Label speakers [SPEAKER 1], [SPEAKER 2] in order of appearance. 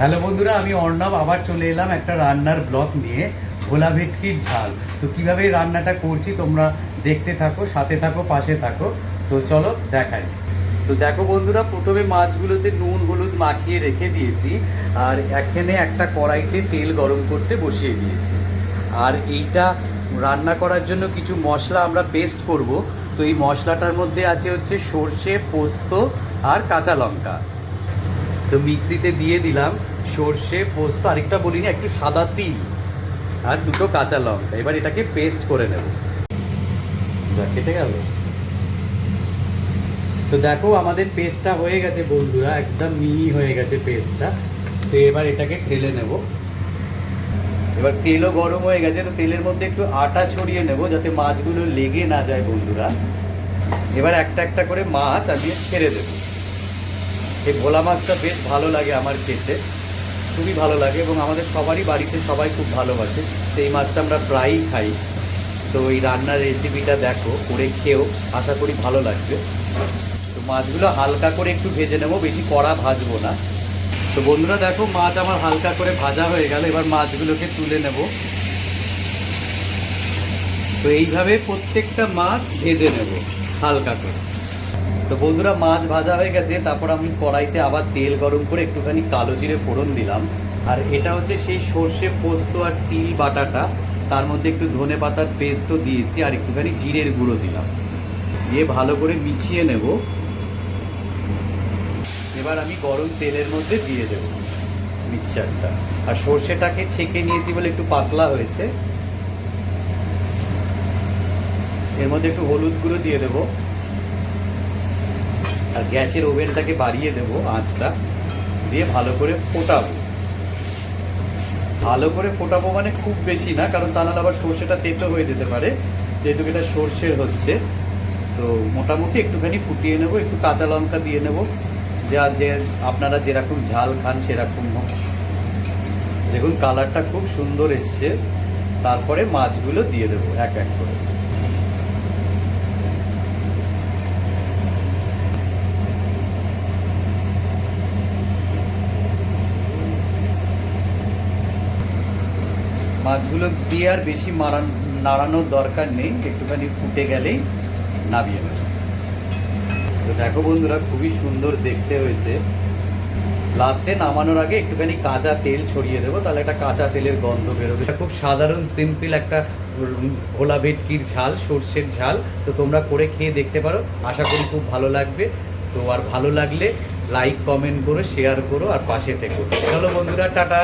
[SPEAKER 1] Hello বন্ধুরা, আমি অর্ণব। আবার চলে এলাম একটা রান্নার ব্লগ নিয়ে ভোলা ভেটকির ঝাল। তো কীভাবে রান্নাটা করছি তোমরা দেখতে থাকো, সাথে থাকো, পাশে থাকো। তো চলো দেখাই। তো দেখো বন্ধুরা, প্রথমে মাছগুলোতে নুন, হলুদ মাখিয়ে রেখে দিয়েছি, আর এখানে একটা কড়াইতে তেল গরম করতে বসিয়ে দিয়েছি। আর এইটা রান্না করার জন্য কিছু মশলা আমরা পেস্ট করব। তো এই মশলাটার মধ্যে আছে হচ্ছে সর্ষে, পোস্ত আর কাঁচা লঙ্কা। তো মিক্সিতে দিয়ে দিলাম সর্ষে, পোস্ত, আরেকটা বলিনি একটু সাদা তিল আর দুটো কাঁচা লঙ্কা। এবার এটাকে পেস্ট করে নেব। যা কেটে গেল। তো দেখো আমাদের পেস্টটা হয়ে গেছে বন্ধুরা, একদম মিহি হয়ে গেছে পেস্টটা। তো এবার এটাকে ঢেলে নেব। এবার তেলও গরম হয়ে গেছে, তো তেলের মধ্যে একটু আটা ছড়িয়ে নেব যাতে মাছগুলো লেগে না যায় বন্ধুরা। এবার একটা একটা করে মাছ আমি ছেড়ে দেবো। এই ভোলা মাছটা বেশ ভালো লাগে আমার খেতে, খুবই ভালো লাগে এবং আমাদের সবারই বাড়িতে সবাই খুব ভালোবাসে। তো মাছটা আমরা প্রায়ই খাই। তো এই রান্নার রেসিপিটা দেখো, করে খেয়েও আশা করি ভালো লাগবে। তো মাছগুলো হালকা করে একটু ভেজে নেব, বেশি কড়া ভাজবো না। তো বন্ধুরা দেখো, মাছ আমার হালকা করে ভাজা হয়ে গেল, এবার মাছগুলোকে তুলে নেব। তো এইভাবে প্রত্যেকটা মাছ ভেজে নেব, হালকা করে। তো বন্ধুরা, মাছ ভাজা হয়ে গেছে। তারপর আমি কড়াইতে আবার তেল গরম করে একটুখানি কালো জিরে ফোড়ন দিলাম। আর এটা হচ্ছে সেই সর্ষে পোস্ত আর তিল বাটাটা। তার মধ্যে একটু ধনে পাতার পেস্টও দিয়েছি আর একটুখানি জিরের গুঁড়ো দিলাম। দিয়ে ভালো করে মিশিয়ে নেব। এবার আমি গরম তেলের মধ্যে দিয়ে দেব মিক্সচারটা। আর সর্ষেটাকে ছেঁকে নিয়েছি বলে একটু পাতলা হয়েছে। এর মধ্যে একটু হলুদ গুঁড়ো দিয়ে দেবো। আর গ্যাসের ওভেনটাকে বাড়িয়ে দেব আঁচটা, দিয়ে ভালো করে ফোটাবো। ভালো করে ফোটাবো মানে খুব বেশি না, কারণ তা নাহলে আবার সর্ষেটা তেতো হয়ে যেতে পারে, যেহেতু এটা সর্ষের হচ্ছে। তো মোটামুটি একটুখানি ফুটিয়ে নেব, একটু কাঁচা লঙ্কা দিয়ে নেব, যা যে আপনারা যেরকম ঝাল খান সেরকম হোক। দেখুন, কালারটা খুব সুন্দর এসছে। তারপরে মাছগুলো দিয়ে দেবো এক এক করে। মাছগুলো দিয়ে আর বেশি মারান, নাড়ানোর দরকার নেই, একটুখানি ফুটে গেলেই নামিয়ে নেব। তো দেখো বন্ধুরা, খুবই সুন্দর দেখতে হয়েছে। লাস্টে নামানোর আগে একটুখানি কাঁচা তেল ছড়িয়ে দেবো, তাহলে একটা কাঁচা তেলের গন্ধ বেরোবে। খুব সাধারণ সিম্পল একটা ভোলা ভেটকির ঝাল, সর্ষের ঝাল। তো তোমরা করে খেয়ে দেখতে পারো। আশা করি খুব ভালো লাগবে। তো আর ভালো লাগলে লাইক কমেন্ট করো শেয়ার করো, আর পাশে থেকো। চলো বন্ধুরা, টাটা।